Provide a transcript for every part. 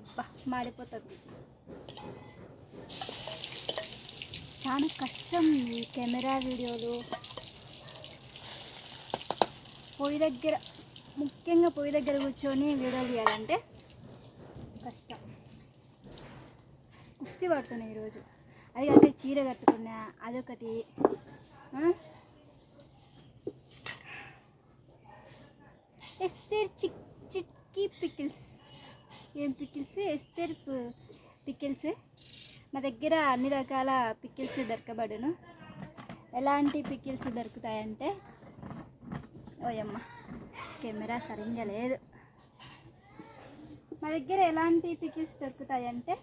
అబ్బా మాడిపోతుంది. చాలా కష్టం ఈ కెమెరా వీడియోలు. పొయ్యి దగ్గర ముఖ్యంగా పొయ్యి దగ్గర కూర్చొని వీడియోలు తీయాలంటే కష్టం. కుస్తీ పడుతున్నాయి ఈరోజు. అది కాక చీర కట్టుకున్నా అదొకటి ఎస్తే చిక్ చిట్కి పికిల్స్. ఏం పికిల్స్? ఎస్తేర్ పికిల్స్. మా దగ్గర అన్ని రకాల పికిల్స్ దొరకబడును. ఎలాంటి పికిల్స్ దొరుకుతాయంటే ఓయమ్మ కెమెరా సరిగ్గా లేదు. మా దగ్గర ఎలాంటి పికిల్స్ దొరుకుతాయంటే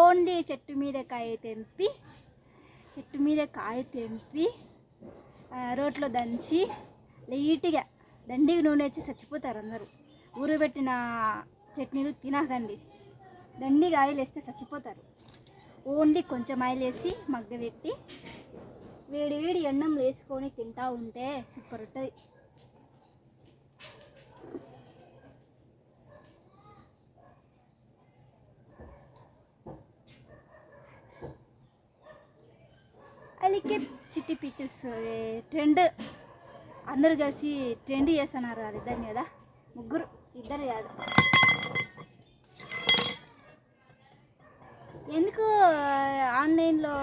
ఓన్లీ చెట్టు మీద కాయ తెంపి చెట్టు మీద కాయ తెంపి రోట్లో దంచి లైట్గా దండిగా నూనె వచ్చి చచ్చిపోతారు అందరూ. ఊరబెట్టిన చట్నీలు తినకండి. దండిగా ఆయిల్ వేస్తే చచ్చిపోతారు. ఓన్లీ కొంచెం ఆయిల్ వేసి మగ్గబెట్టి వేడి వేడి అన్నం వేసుకొని తింటా ఉంటే సూపర్ ఉంటుంది. అలికే చిట్టి పికిల్స్ ట్రెండ్ అందరు కలిసి ట్రెండ్ చేస్తున్నారు వాళ్ళిద్దరిని కదా? ముగ్గురు ఇద్దరు కాదు ఎందుకు ఆన్లైన్లో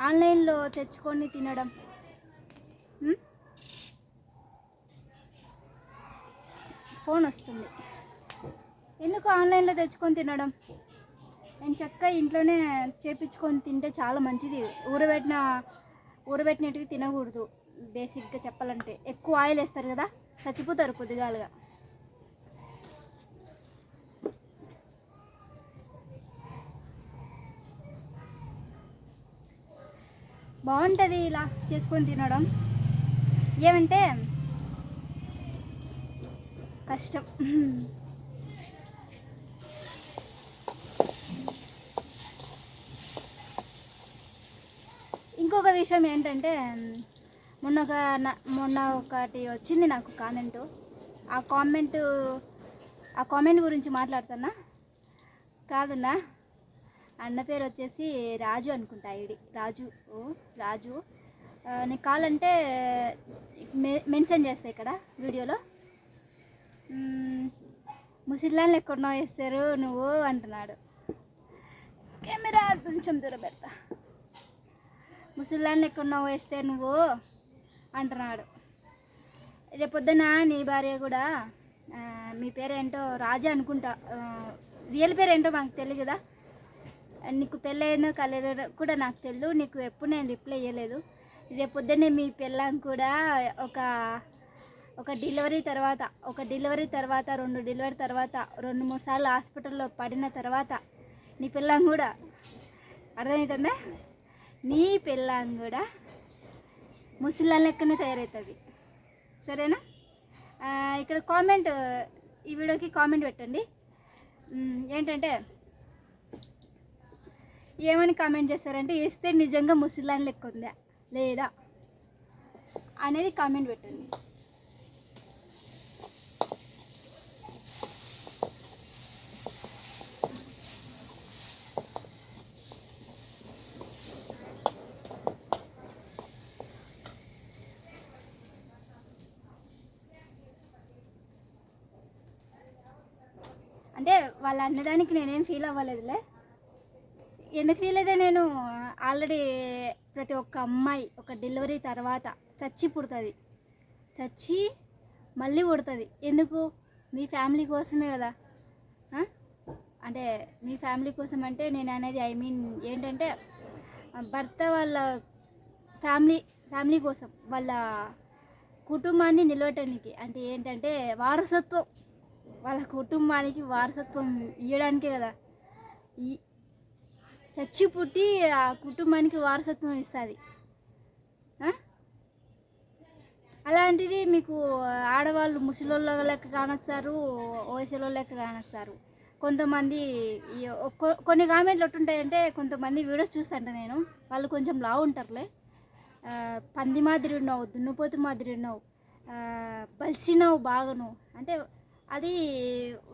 ఆన్లైన్లో తెచ్చుకొని తినడం. ఫోన్ వస్తుంది. ఎందుకు ఆన్లైన్లో తెచ్చుకొని తినడం? నేను చక్కగా ఇంట్లోనే చేపించుకొని తింటే చాలా మంచిది. ఊరబెట్టిన ఊరబెట్టినట్టుగా తినకూడదు. బేసిక్గా చెప్పాలంటే. ఎక్కువ ఆయిల్ వేస్తారు కదా? చచ్చిపోతారు పొద్దుగాలుగా బాగుంటుంది ఇలా చేసుకొని తినడం. ఏమంటే కష్టం. ఇంకొక విషయం ఏంటంటే మొన్న ఒక నా- మొన్న ఒకటి వచ్చింది నాకు కామెంటు ఆ కామెంట్ ఆ కామెంట్ గురించి మాట్లాడుతున్నా. కాదన్నా? అన్న పేరు వచ్చేసి రాజు అనుకుంటా ఐడి రాజు ఓ, రాజు. నీకు కావాలంటే మె- మెన్షన్ చేస్తా ఇక్కడ వీడియోలో. మ్మ్, ముసిల్లాన్ని ఎక్కడనో వేస్తారు నువ్వు అంటున్నాడు. కెమెరా కొంచెం దూరం పెడతా. ముసలాన్ని ఎక్కడున్నావు వేస్తే నువ్వు అంటున్నాడు. రేపొద్దున నీ భార్య కూడా మీ పేరేంటో రాజా అనుకుంటా రియల్ పేరేంటో మాకు తెలియదు కదా. నీకు పెళ్ళైందో కాలేదో కూడా నాకు తెలియదు నీకు ఎప్పుడు నేను రిప్లై ఇవ్వలేదు రేపొద్దునే మీ పెళ్ళాం కూడా ఒక ఒక డెలివరీ తర్వాత ఒక డెలివరీ తర్వాత రెండు డెలివరీ తర్వాత రెండు మూడు సార్లు హాస్పిటల్లో పడిన తర్వాత నీ పిల్లం కూడా అర్థమవుతుందా నీ పిల్లం కూడా ముసలాం లెక్కనే తయారవుతుంది సరేనా? ఇక్కడ కామెంట్ ఈ వీడియోకి కామెంట్ పెట్టండి. ఏంటంటే ఏమని కామెంట్ చేస్తారంటే వేస్తే నిజంగా ముసలాన్ లెక్క ఉందా? లేదా? అనేది కామెంట్ పెట్టండి. అంటే వాళ్ళు అనడానికి నేనేం ఫీల్ అవ్వలేదులే. ఎందుకు ఫీల్ అయితే నేను ఆల్రెడీ ప్రతి ఒక్క అమ్మాయి ఒక డెలివరీ తర్వాత చచ్చి పుడుతుంది. చచ్చి మళ్ళీ పుడుతుంది. ఎందుకు? మీ ఫ్యామిలీ కోసమే కదా. అంటే మీ ఫ్యామిలీ కోసం అంటే నేను అనేది ఐ మీన్ ఏంటంటే భర్త వాళ్ళ ఫ్యామిలీ ఫ్యామిలీ కోసం వాళ్ళ కుటుంబాన్ని నిలవటానికి అంటే ఏంటంటే వారసత్వం. వాళ్ళ కుటుంబానికి వారసత్వం ఇవ్వడానికే కదా. చచ్చి పుట్టి ఆ కుటుంబానికి వారసత్వం ఇస్తుంది. అలాంటిది మీకు ఆడవాళ్ళు ముసలోళ్ళ లెక్క కానొస్తారు వయసులో లెక్క కానొస్తారు కొంతమంది కొన్ని కామెంట్లు ఎట్టుంటాయంటే కొంతమంది వీడియోస్ చూస్తాంట నేను. వాళ్ళు కొంచెం లావు ఉంటారులే. పంది మాదిరి ఉన్నావు దున్నపోతు మాదిరి ఉన్నావు బలిసినావు బాగా నువ్వు అంటే అది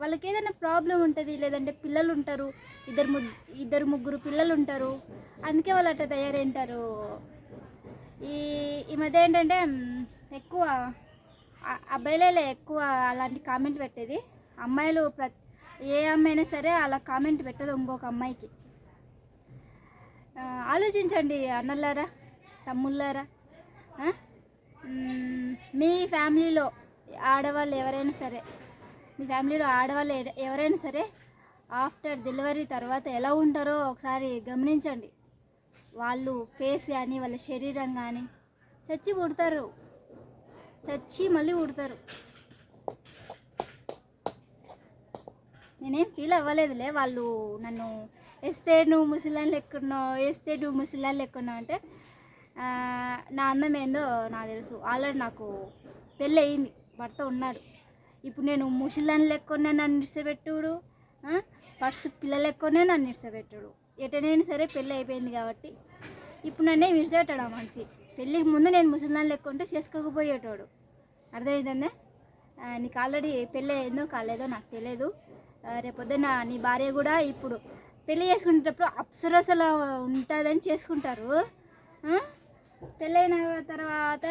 వాళ్ళకి ఏదైనా ప్రాబ్లం ఉంటుంది లేదంటే పిల్లలు ఉంటారు ఇద్దరు ము ఇద్దరు ముగ్గురు పిల్లలు ఉంటారు అందుకే వాళ్ళు అట్లా తయారైంటారు. ఈ ఈ మధ్య ఏంటంటే ఎక్కువ అబ్బాయిలే ఎక్కువ అలాంటి కామెంట్ పెట్టేది. అమ్మాయిలు ప్ర ఏ అమ్మాయి అయినా సరే అలా కామెంట్ పెట్టదు ఇంకొక అమ్మాయికి. ఆలోచించండి అన్నలారా తమ్ముళ్ళారా? మీ ఫ్యామిలీలో ఆడవాళ్ళు ఎవరైనా సరే మీ ఫ్యామిలీలో ఆడవాళ్ళు ఎవరైనా సరే ఆఫ్టర్ డెలివరీ తర్వాత ఎలా ఉంటారో ఒకసారి గమనించండి. వాళ్ళు ఫేస్ కానీ వాళ్ళ శరీరం కానీ చచ్చి పుడతారు. చచ్చి మళ్ళీ పుడతారు. నేనేం ఫీల్ అవ్వలేదులే. వాళ్ళు నన్ను వేస్తే నువ్వు ముసలాన్ని లెక్కున్నావు వేస్తే నువ్వు ముసలాన్ని లెక్కున్నావు అంటే నా అందం ఏందో నాకు తెలుసు. ఆల్రెడీ నాకు పెళ్ళి అయింది. భర్త ఉన్నాడు. ఇప్పుడు నేను ముసలాన్ని లెక్కనే నన్ను ఇడిసబెట్టుడు పర్సు పిల్లలు లెక్కనే నన్ను ఇడిసబెట్టుడు ఎటనైనా సరే పెళ్ళి అయిపోయింది కాబట్టి ఇప్పుడు నన్నే విడిచిపెట్టాడు ఆ మనిషి. పెళ్ళికి ముందు నేను ముసలాన్ని లెక్కుంటే చేసుకోకపోయేటోడు. అర్థమైందనే నీకు ఆల్రెడీ పెళ్ళి అయిందో కాలేదో నాకు తెలియదు రేపొద్దున నీ భార్య కూడా ఇప్పుడు పెళ్ళి చేసుకునేటప్పుడు అప్సరసలా ఉంటుందని చేసుకుంటారు. పెళ్ళైన తర్వాత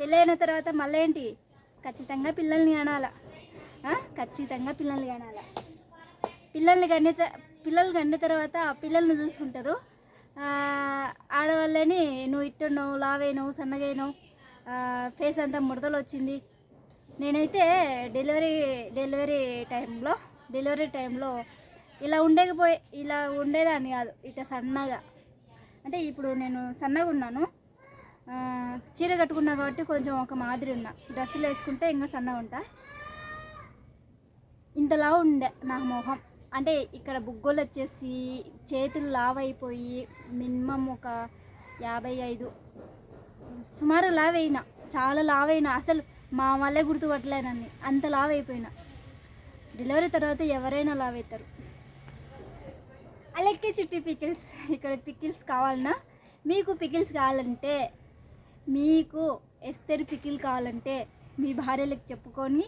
పెళ్ళైన తర్వాత మళ్ళీ ఏంటి? ఖచ్చితంగా పిల్లల్ని కనాల ఖచ్చితంగా పిల్లల్ని కనాల పిల్లల్ని కన్న పిల్లలు కన్న తర్వాత ఆ పిల్లల్ని చూసుకుంటారు. ఆడవాళ్ళని నువ్వు ఇట్టున్నావు లావైనావు సన్నగైనావు ఫేస్ అంతా ముడతలు వచ్చింది. నేనైతే డెలివరీ డెలివరీ టైంలో డెలివరీ టైంలో ఇలా ఉండకపోయి ఇలా ఉండేదాన్ని కాదు ఇట్లా సన్నగా. అంటే ఇప్పుడు నేను సన్నగా ఉన్నాను చీర కట్టుకున్నా కాబట్టి కొంచెం ఒక మాదిరి ఉన్నా. డ్రెస్సులు వేసుకుంటే ఇంకా సన్నగా ఉంటా. ఇంతలా ఉండే నా మొహం. అంటే ఇక్కడ బుగ్గలు వచ్చేసి చేతులు లావ్ అయిపోయి మినిమం ఒక యాభై ఐదు సుమారు లావ్ అయినా చాలా లావ్ అయినా అసలు మా వాళ్ళే గుర్తుపట్టలేనని అంత లావ్ అయిపోయినా డెలివరీ తర్వాత ఎవరైనా లావ్ అవుతారు అలాగే చిట్టి పికిల్స్. ఇక్కడ పికిల్స్ కావాలన్నా మీకు పికిల్స్ కావాలంటే మీకు ఎస్తరి పికిల్ కావాలంటే మీ భార్యలకు చెప్పుకొని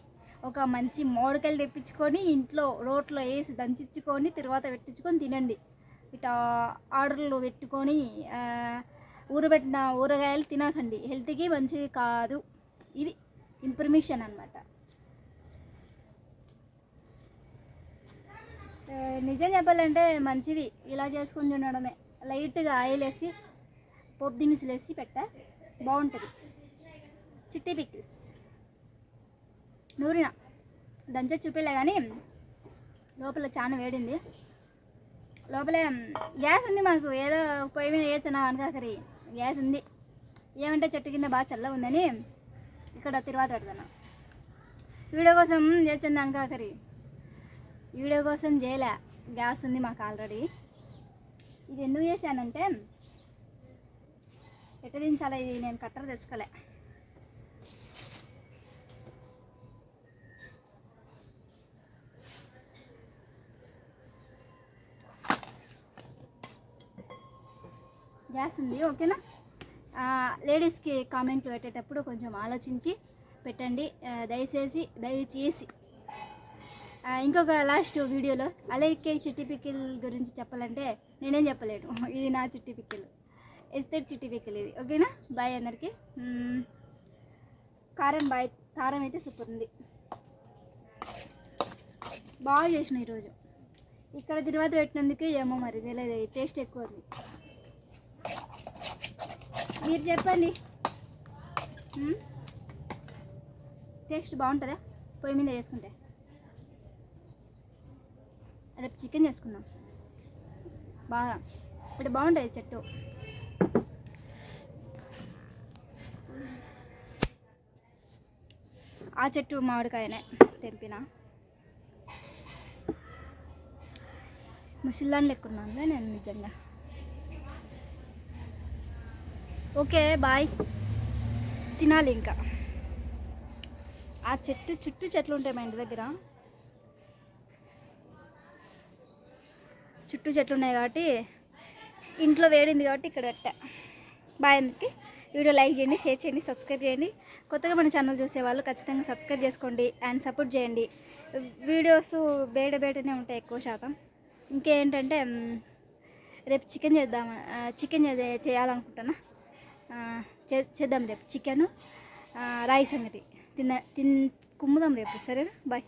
ఒక మంచి మోడకాయలు తెప్పించుకొని ఇంట్లో రోట్లో వేసి దంచుకొని తర్వాత పెట్టించుకొని తినండి. ఇట్లా ఆర్డర్లు పెట్టుకొని ఊరబెట్టిన ఊరగాయలు తినకండి. హెల్త్కి మంచిది కాదు. ఇది ఇన్ఫర్మేషన్ అనమాట నిజం చెప్పాలంటే మంచిది. ఇలా చేసుకొని తినడమే. లైట్గా ఆయిల్ వేసి పోపు దినుసులు వేసి పెట్ట. బాగుంటుంది. చిట్టి పిక్కిల్స్ నూరిన. దంచే చూపిలే కానీ లోపల చాలా వేడింది. లోపల గ్యాస్ ఉంది మాకు. ఏదో పొయ్యి మీద వేయచ్చునా అనకాకరి. గ్యాస్ ఉంది. ఏమంటే చెట్టు కింద బాగా చల్లగా ఉందని ఇక్కడ తిరువాత పెడతాను. వీడియో కోసం చేసింది అనకాకరి. వీడియో కోసం చేయలే. గ్యాస్ ఉంది మాకు ఆల్రెడీ. ఇది ఎందుకు చేశానంటే ఎట్ట దించాలి ఇది నేను కట్టర్ తెచ్చుకోలే. గ్యాస్ ఉంది ఓకేనా? లేడీస్కి కామెంట్లు పెట్టేటప్పుడు కొంచెం ఆలోచించి పెట్టండి. దయచేసి దయచేసి. ఇంకొక లాస్ట్ వీడియోలో అలాగే చిట్టి పిక్కిల్ గురించి చెప్పాలంటే నేనేం చెప్పలేను. ఇది నా చిట్టి పిక్కిల్. ఎస్తే చిట్టి వెక్కలేదు ఓకేనా? బాయ్ అందరికి. కారం బాయ్ కారం అయితే సూపర్ ఉంది. బాగా చేసిన ఈరోజు. ఇక్కడ తిరువాత పెట్టినందుకు ఏమో మరి తెలియదు. టేస్ట్ ఎక్కువ ఉంది. మీరు చెప్పండి. టేస్ట్ బాగుంటుందా? పొయ్యి మీద చేసుకుంటే రేపు చికెన్ చేసుకుందాం. బాగా. ఇప్పుడు బాగుంటుంది చెట్టు. ఆ చెట్టు మామిడికాయనే తెంపిన. ముసిల్లాన్ని లెక్కున్నానులే నేను నిజంగా. Okay bye. తినాలి ఇంకా. ఆ చెట్టు చుట్టూ చెట్లు ఉంటాయి మా ఇంటి దగ్గర. చుట్టూ చెట్లు ఉన్నాయి కాబట్టి ఇంట్లో వేడింది కాబట్టి ఇక్కడ పెట్టా. బాయ్ అందరికి వీడియో లైక్ చేయండి షేర్ చేయండి సబ్స్క్రైబ్ చేయండి. కొత్తగా మన ఛానల్ చూసేవాళ్ళు ఖచ్చితంగా సబ్స్క్రైబ్ చేసుకోండి అండ్ సపోర్ట్ చేయండి. వీడియోస్ బేట బేటనే ఉంటాయి ఎక్కువ శాతం. ఇంకేంటంటే రేపు చికెన్ చేద్దాం చికెన్ చేయాలనుకుంటున్నా. చేద్దాం రేపు చికెను. రైస్ సంగతి తిన్న తిన్ కుమ్ముదాం రేపు సరేనా? బాయ్.